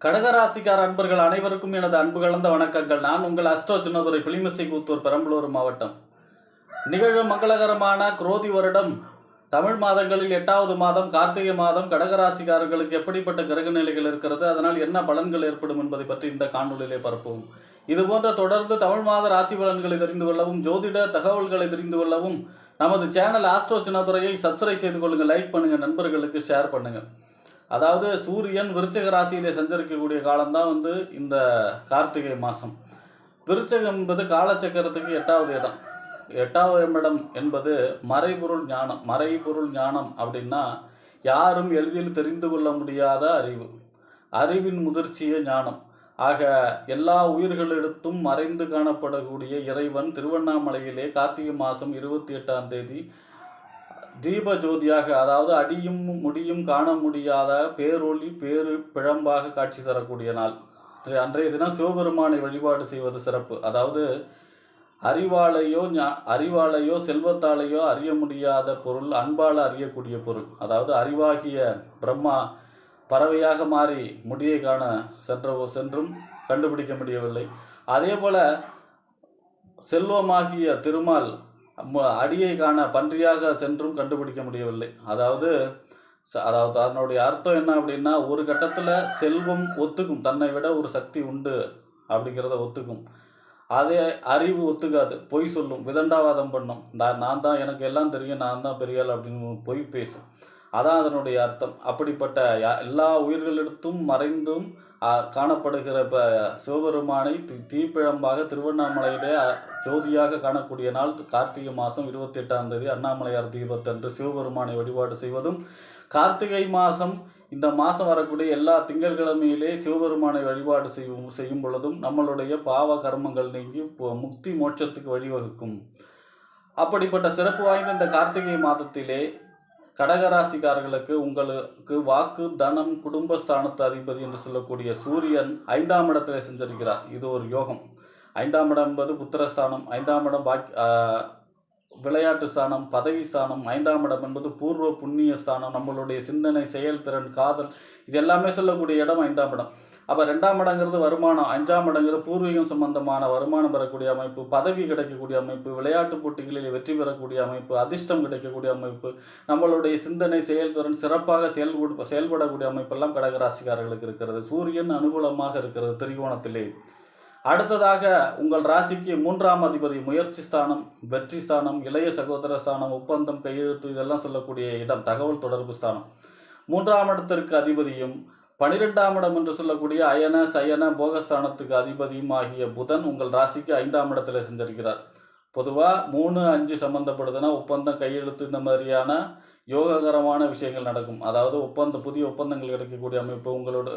கடகராசிக்கார அன்பர்கள் அனைவருக்கும் எனது அன்பு கலந்த வணக்கங்கள். நான் உங்கள் அஸ்ட்ரோ சின்னதுரை புலிமிசை கூத்தூர் பெரம்பலூர் மாவட்டம். நிகழும் மங்களகரமான குரோதி வருடம். தமிழ் மாதங்களில் எட்டாவது மாதம் கார்த்திகை மாதம் கடகராசிக்காரர்களுக்கு எப்படிப்பட்ட கிரக நிலைகள் இருக்கிறது அதனால் என்ன பலன்கள் ஏற்படும் என்பதை பற்றி இந்த காணொலியிலே பார்ப்போம். இதுபோன்ற தொடர்ந்து தமிழ் மாத ராசி பலன்களை தெரிந்து கொள்ளவும் ஜோதிட தகவல்களை தெரிந்து கொள்ளவும் நமது சேனல் ஆஸ்ட்ரோ சின்னதுரையை சப்ஸ்கிரைப் செய்து கொள்ளுங்கள் லைக் பண்ணுங்கள் நண்பர்களுக்கு ஷேர் பண்ணுங்கள் அதாவது சூரியன் விருச்சக ராசியிலே சஞ்சரிக்கக்கூடிய காலம்தான் வந்து இந்த கார்த்திகை மாதம் விருச்சகம் என்பது காலச்சக்கரத்துக்கு எட்டாவது இடம். எட்டாவது இடம் என்பது மறைபொருள் ஞானம். மறைபொருள் ஞானம் அப்படின்னா யாரும் எளிதில் தெரிந்து கொள்ள முடியாத அறிவு. அறிவின் முதிர்ச்சியே ஞானம். ஆக எல்லா உயிர்களிடத்தும் மறைந்து காணப்படக்கூடிய இறைவன் திருவண்ணாமலையிலே கார்த்திகை மாதம் இருபத்தி எட்டாம் தேதி தீப ஜோதியாக அதாவது அடியும் முடியும் காண முடியாத பேரொளி பேரு பிழம்பாக காட்சி தரக்கூடிய நாள். அன்றைய- தினம் சிவபெருமானை வழிபாடு செய்வது சிறப்பு. அதாவது அறிவாலையோ ஞா- அறிவாலையோ செல்வத்தாலேயோ அறிய முடியாத பொருள் அன்பால் அறியக்கூடிய பொருள். அதாவது அறிவாகிய பிரம்மா பறவையாக மாறி முடியை காண சென்ற சென்றும் கண்டுபிடிக்க முடியவில்லை. அதே போல செல்வமாகிய திருமால் அடியை காண பன்றியாக சென்றும் கண்டுபிடிக்க முடியவில்லை. அதாவது அதாவது அதனுடைய அர்த்தம் என்ன அப்படின்னா ஒரு கட்டத்தில் செல்வம் ஒத்துக்கும் தன்னை விட ஒரு சக்தி உண்டு அப்படிங்கிறத ஒத்துக்கும். அதே அறிவு ஒத்துக்காது பொய் சொல்லும் விதண்டாவாதம் பண்ணும். நான் நான் தான் எனக்கு எல்லாம் தெரியும் நான் தான் பெரியாள் அப்படின்னு பொய் பேசும். அதான் அதனுடைய அர்த்தம். அப்படிப்பட்ட யா- எல்லா உயிர்களிடத்தும் மறைந்தும் காணப்படுகிற இப்போ சிவபெருமானை தீப்பிழம்பாக திருவண்ணாமலையிலே ஜோதியாக காணக்கூடிய நாள் கார்த்திகை மாதம் இருபத்தி எட்டாம் தேதி அண்ணாமலையார் தீபத்தன்று சிவபெருமானை வழிபாடு செய்வதும் கார்த்திகை மாதம் இந்த மாதம் வரக்கூடிய எல்லா திங்கட்கிழமையிலே சிவபெருமானை வழிபாடு செய்யும் செய்யும் பொழுதும் நம்மளுடைய பாவ கர்மங்கள் நீங்கி முக்தி மோட்சத்துக்கு வழிவகுக்கும். அப்படிப்பட்ட சிறப்பு வாய்ந்த இந்த கார்த்திகை மாதத்திலே கடகராசிக்காரர்களுக்கு உங்களுக்கு வாக்கு தனம் குடும்பஸ்தானத்து அதிபதி என்று சொல்லக்கூடிய சூரியன் ஐந்தாம் இடத்துல செஞ்சிருக்கிறார். இது ஒரு யோகம். ஐந்தாம் இடம் என்பது புத்திரஸ்தானம் ஐந்தாம் இடம் பாக்கி விளையாட்டு ஸ்தானம் பதவி ஸ்தானம் ஐந்தாம் இடம் என்பது பூர்வ புண்ணிய ஸ்தானம் நம்மளுடைய சிந்தனை செயல்திறன் காதல் இது எல்லாமே சொல்லக்கூடிய இடம் ஐந்தாம் இடம். அப்போ ரெண்டாம் இடங்கிறது வருமானம் அஞ்சாம் இடங்கிறது பூர்வீகம் சம்பந்தமான வருமானம் பெறக்கூடிய அமைப்பு பதவி கிடைக்கக்கூடிய அமைப்பு விளையாட்டு போட்டிகளில் வெற்றி பெறக்கூடிய அமைப்பு அதிர்ஷ்டம் கிடைக்கக்கூடிய அமைப்பு நம்மளுடைய சிந்தனை செயல்திறன் சிறப்பாக செயல்படு செயல்படக்கூடிய அமைப்பெல்லாம் கடகராசிக்காரர்களுக்கு இருக்கிறது. சூரியன் அனுகூலமாக இருக்கிறது திரிகோணத்திலே. அடுத்ததாக உங்கள் ராசிக்கு மூன்றாம் அதிபதி முயற்சி ஸ்தானம் வெற்றி ஸ்தானம் இளைய சகோதர ஸ்தானம் ஒப்பந்தம் கையெழுத்து இதெல்லாம் சொல்லக்கூடிய இடம் தகவல் தொடர்பு ஸ்தானம். மூன்றாம் இடத்திற்கு அதிபதியும் பனிரெண்டாம் இடம் என்று சொல்லக்கூடிய அயன சயன போகஸ்தானத்துக்கு அதிபதியும் ஆகிய புதன் உங்கள் ராசிக்கு ஐந்தாம் இடத்துல செஞ்சிருக்கிறார் பொதுவாக மூணு அஞ்சு சம்மந்தப்படுதுன்னா ஒப்பந்தம் கையெழுத்து இந்த மாதிரியான யோககரமான விஷயங்கள் நடக்கும். அதாவது ஒப்பந்த புதிய ஒப்பந்தங்கள் கிடைக்கக்கூடிய அமைப்பு உங்களோட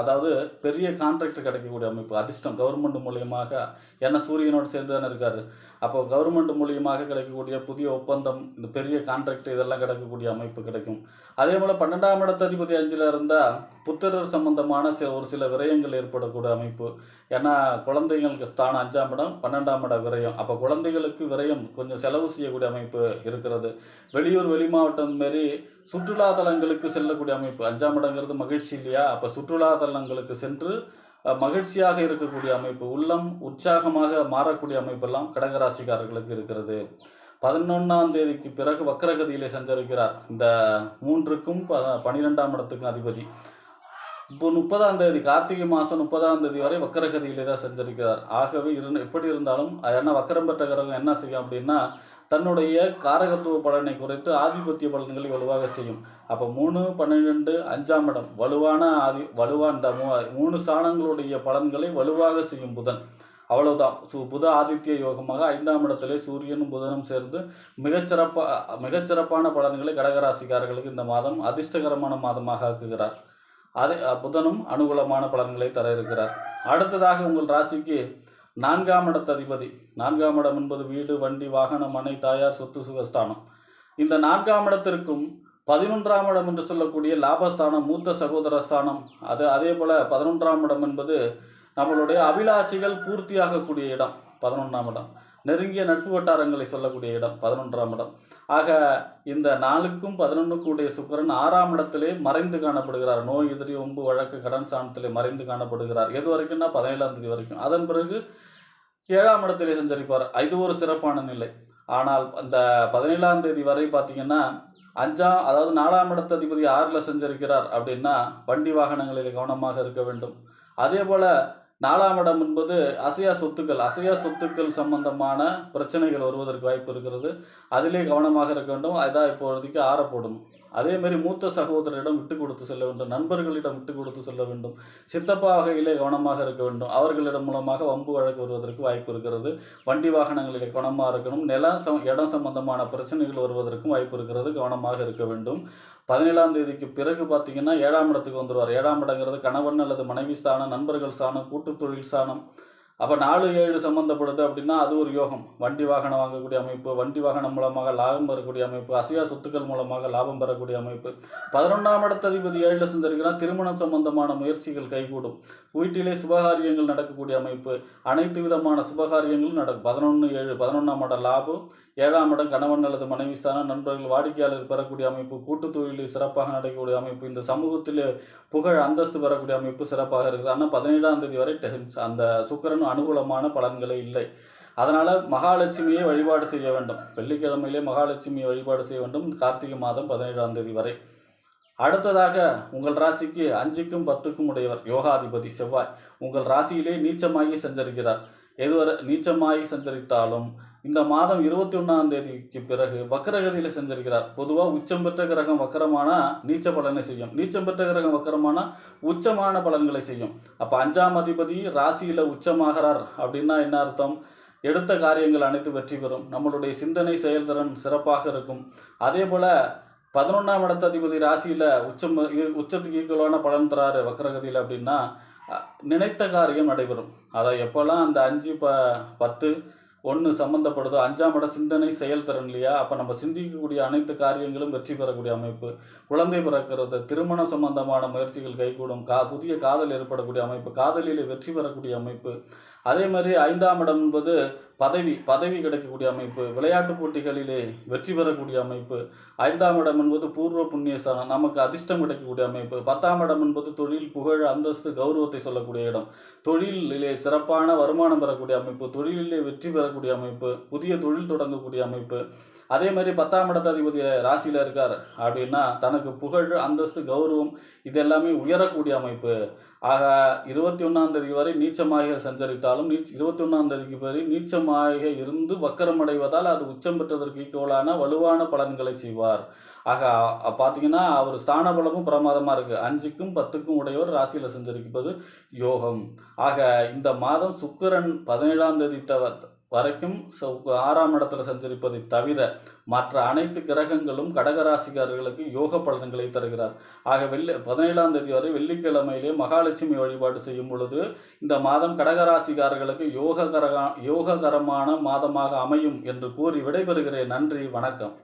அதாவது பெரிய கான்ட்ராக்ட் கிடைக்கக்கூடிய அமைப்பு அதிர்ஷ்டம் கவர்மெண்ட் மூலியமாக ஏன்னா சூரியனோடு சேர்ந்து தானே இருக்கார். அப்போ கவர்மெண்ட் மூலியமாக கிடைக்கக்கூடிய புதிய ஒப்பந்தம் இந்த பெரிய கான்ட்ராக்ட் இதெல்லாம் கிடைக்கக்கூடிய அமைப்பு கிடைக்கும். அதே போல் பன்னெண்டாம் இடத்ததிபதி அஞ்சில் இருந்தால் புத்திரர் சம்பந்தமான சில ஒரு சில விரயங்கள் ஏற்படக்கூடிய அமைப்பு. ஏன்னா குழந்தைங்களுக்கு ஸ்தானம் அஞ்சாம் இடம் பன்னெண்டாம் இடம் விரயம். அப்போ குழந்தைகளுக்கு விரயம் கொஞ்சம் செலவு செய்யக்கூடிய அமைப்பு இருக்கிறது. வெளியூர் வெளிமா மாவட்டம் மாரி சுற்றுலா தலங்களுக்கு செல்லக்கூடிய அமைப்பு. அஞ்சாம் இடங்கிறது மகிழ்ச்சி இல்லையா? அப்போ சுற்றுலா தலங்களுக்கு சென்று மகிழ்ச்சியாக இருக்கக்கூடிய அமைப்பு உள்ளம் உற்சாகமாக மாறக்கூடிய அமைப்பெல்லாம் கடகராசிக்காரர்களுக்கு இருக்கிறது. பதினொன்றாம் தேதிக்கு பிறகு வக்கரகதியிலே சஞ்சரிக்கிறார். இந்த மூன்றுக்கும் ப பனிரெண்டாம் இடத்துக்கும் அதிபதி. இப்போ முப்பதாம் தேதி கார்த்திகை மாதம் முப்பதாம் தேதி வரை வக்கரகதியிலே தான் சஞ்சரிக்கிறார். ஆகவே இரு எப்படி இருந்தாலும் ஏன்னா வக்கரம் பெற்ற கிரகம் என்ன செய்யும் அப்படின்னா தன்னுடைய காரகத்துவ பலனை குறைத்து ஆதிபத்திய பலன்களை வலுவாக செய்யும். அப்போ மூணு பன்னிரெண்டு அஞ்சாம் இடம் வலுவான ஆதி வலுவான இந்த மூணு ஸ்தானங்களுடைய பலன்களை வலுவாக செய்யும் புதன். அவ்வளவுதான். சு புத ஆதித்ய யோகமாக ஐந்தாம் இடத்திலே சூரியனும் புதனும் சேர்ந்து மிகச்சிறப்பா மிகச்சிறப்பான பலன்களை கடகராசிக்காரர்களுக்கு இந்த மாதம் அதிர்ஷ்டகரமான மாதமாக ஆக்குகிறார். அதே புதனும் அனுகூலமான பலன்களை தர இருக்கிறார். அடுத்ததாக உங்கள் ராசிக்கு நான்காம் இடத்து அதிபதி நான்காம் இடம் என்பது வீடு வண்டி வாகனம் மனை தாயார் சொத்து சுகஸ்தானம். இந்த நான்காம் இடத்திற்கும் பதினொன்றாம் இடம் என்று சொல்லக்கூடிய லாபஸ்தானம் மூத்த சகோதர ஸ்தானம் அது அதே போல பதினொன்றாம் இடம் என்பது நம்மளுடைய அபிலாஷிகள் பூர்த்தியாகக்கூடிய இடம் பதினொன்றாம் இடம். நெருங்கிய நட்பு வட்டாரங்களை சொல்லக்கூடிய இடம் பதினொன்றாம் இடம். ஆக இந்த நாளுக்கும் பதினொன்றுக்குடைய சுக்கரன் சுக்கிரன் ஆறாம் இடத்திலே மறைந்து காணப்படுகிறார். நோய் எதிரி ஒம்பு வழக்கு கடன் ஸ்தானத்திலே மறைந்து காணப்படுகிறார். எது வரைக்கும்னா பதினேழாம் தேதி வரைக்கும். அதன் பிறகு ஏழாம் இடத்திலே சஞ்சரிப்பார் இது ஒரு சிறப்பான நிலை. ஆனால் அந்த பதினேழாம் தேதி வரை பார்த்தீங்கன்னா அஞ்சாம் அதாவது நாலாம் இடத்த அதிபதி ஆறில் சஞ்சரிக்கிறார் அப்படின்னா வண்டி வாகனங்களில் கவனமாக இருக்க வேண்டும். அதே போல் நாலாம் இடம் என்பது அசையா சொத்துக்கள் அசையா சொத்துக்கள் சம்பந்தமான பிரச்சனைகள் வருவதற்கு வாய்ப்பு இருக்கிறது. அதிலே கவனமாக இருக்க வேண்டும். அதான் இப்போதைக்கு ஆற போடணும் அதே மாதிரி மூத்த சகோதரரிடம் விட்டு கொடுத்து செல்ல வேண்டும் நண்பர்களிடம் விட்டு கொடுத்து செல்ல வேண்டும் சித்தப்பா வகையிலே கவனமாக இருக்க வேண்டும். அவர்களிடம் மூலமாக வம்பு வழக்கு வருவதற்கு வாய்ப்பு இருக்கிறது. வண்டி வாகனங்களிலே கவனமாக இருக்கணும். நிலம் சம் இடம் சம்பந்தமான பிரச்சனைகள் வருவதற்கும் வாய்ப்பு இருக்கிறது. கவனமாக இருக்க வேண்டும். பதினேழாம் தேதிக்கு பிறகு பார்த்தீங்கன்னா ஏழாம் இடத்துக்கு வந்துடுவார் ஏழாம் இடங்கிறது கணவன் அல்லது மனைவி ஸ்தானம் நண்பர்கள் ஸ்தானம் கூட்டு தொழில் ஸ்தானம். அப்போ நாலு ஏழு சம்மந்தப்படுது அப்படின்னா அது ஒரு யோகம். வண்டி வாகனம் வாங்கக்கூடிய அமைப்பு வண்டி வாகனம் மூலமாக லாபம் பெறக்கூடிய அமைப்பு அசையா சொத்துக்கள் மூலமாக லாபம் பெறக்கூடிய அமைப்பு. பதினொன்றாம் இடத்ததிபதி ஏழில் சந்திருக்கிறான் திருமணம் சம்பந்தமான முயற்சிகள் கைகூடும். வீட்டிலே சுபகாரியங்கள் நடக்கக்கூடிய அமைப்பு. அனைத்து விதமான சுபகாரியங்களும் நடக்கும். பதினொன்று ஏழு பதினொன்றாம் இடம் லாபம். ஏழாம் இடம் கணவன் அல்லது மனைவி ஸ்தானம். நண்பர்கள் வாடிக்கையாளர் பெறக்கூடிய அமைப்பு. கூட்டு தொழிலில் சிறப்பாக நடக்கக்கூடிய அமைப்பு. இந்த சமூகத்தில் புகழ் அந்தஸ்து பெறக்கூடிய அமைப்பு சிறப்பாக இருக்குது. ஆனால் பதினேழாம் தேதி வரை அந்த சுக்கிரன் அனுகூலமான பலன்களே இல்லை. அதனால் மகாலட்சுமியை வழிபாடு செய்ய வேண்டும். வெள்ளிக்கிழமையிலே மகாலட்சுமியை வழிபாடு செய்ய வேண்டும். கார்த்திகை மாதம் பதினேழாம் தேதி வரை. அடுத்ததாக உங்கள் ராசிக்கு அஞ்சுக்கும் பத்துக்கும் உடையவர் யோகாதிபதி செவ்வாய். உங்கள் ராசியிலே நீச்சமாகி சஞ்சரிக்கிறார். எதுவரை நீச்சமாகி சஞ்சரித்தாலும் இந்த மாதம் இருபத்தி ஒன்றாம் தேதிக்கு பிறகு வக்கரகதியில் செஞ்சிருக்கிறார். பொதுவாக உச்சம் பெற்ற கிரகம் வக்கரமானா நீச்ச பலனை செய்யும். நீச்சம் பெற்ற கிரகம் வக்கரமானா உச்சமான பலன்களை செய்யும். அப்போ அஞ்சாம் அதிபதி ராசியில் உச்சமாகிறார் அப்படின்னா என்ன அர்த்தம்? எடுத்த காரியங்கள் அனைத்து வெற்றி பெறும். நம்மளுடைய சிந்தனை செயல்திறன் சிறப்பாக இருக்கும். அதே போல் பதினொன்றாம் இடத்த அதிபதி ராசியில் உச்சம் உச்சத்துக்கு ஈக்குவலான பலன் தராரு வக்கரகதியில் அப்படின்னா நினைத்த காரியம் நடைபெறும். அதை எப்போல்லாம் அந்த அஞ்சு ப பத்து ஒன்று சம்மந்தப்படுதோ அஞ்சாம் இடம் சிந்தனை செயல்திறன் இல்லையா? அப்போ நம்ம சிந்திக்கக்கூடிய அனைத்து காரியங்களும் வெற்றி பெறக்கூடிய அமைப்பு. குழந்தை பிறக்கிறது திருமண சம்பந்தமான முயற்சிகள் கைகூடும் கா புதிய காதல் ஏற்படக்கூடிய அமைப்பு காதலில் வெற்றி பெறக்கூடிய அமைப்பு. அதே மாதிரி ஐந்தாம் இடம் என்பது பதவி பதவி கிடைக்கக்கூடிய அமைப்பு விளையாட்டு போட்டிகளிலே வெற்றி பெறக்கூடிய அமைப்பு. ஐந்தாம் இடம் என்பது பூர்வ புண்ணியஸ்தானம் நமக்கு அதிர்ஷ்டம் கிடைக்கக்கூடிய அமைப்பு. பத்தாம் இடம் என்பது தொழில் புகழ் அந்தஸ்து கௌரவத்தை சொல்லக்கூடிய இடம். தொழிலிலே சிறப்பான வருமானம் பெறக்கூடிய அமைப்பு தொழிலிலே வெற்றி பெறக்கூடிய அமைப்பு புதிய தொழில் தொடங்கக்கூடிய அமைப்பு. அதே மாதிரி பத்தாம் இடத்ததிபதி ராசியில் இருக்கார் அப்படின்னா தனக்கு புகழ் அந்தஸ்து கௌரவம் இது எல்லாமே உயரக்கூடிய அமைப்பு. ஆக இருபத்தி ஒன்றாம் தேதி வரை நீச்சமாக சஞ்சரித்தாலும் நீச் இருபத்தி ஒன்றாம் தேதிக்கு வரை நீச்சமாக இருந்து வக்கரமடைவதால் அது உச்சம் பெற்றதற்கு ஈக்குவலான வலுவான பலன்களை செய்வார். ஆக பார்த்தீங்கன்னா அவர் ஸ்தான பலமும் பிரமாதமாக இருக்குது அஞ்சுக்கும் பத்துக்கும் உடையவர் ராசியில் சஞ்சரிப்பது யோகம். ஆக இந்த மாதம் சுக்கிரன் பதினேழாம் தேதி தவ வரைக்கும் ஆறாம் இடத்துல சஞ்சரிப்பதை தவிர மற்ற அனைத்து கிரகங்களும் கடகராசிக்காரர்களுக்கு யோக பலன்களை தருகிறார். ஆக வெள்ளி பதினேழாம் தேதி வரை வெள்ளிக்கிழமையிலே மகாலட்சுமி வழிபாடு செய்யும் பொழுது இந்த மாதம் கடகராசிக்காரர்களுக்கு யோககர யோககரமான மாதமாக அமையும் என்று கூறி விடைபெறுகிறேன். நன்றி வணக்கம்.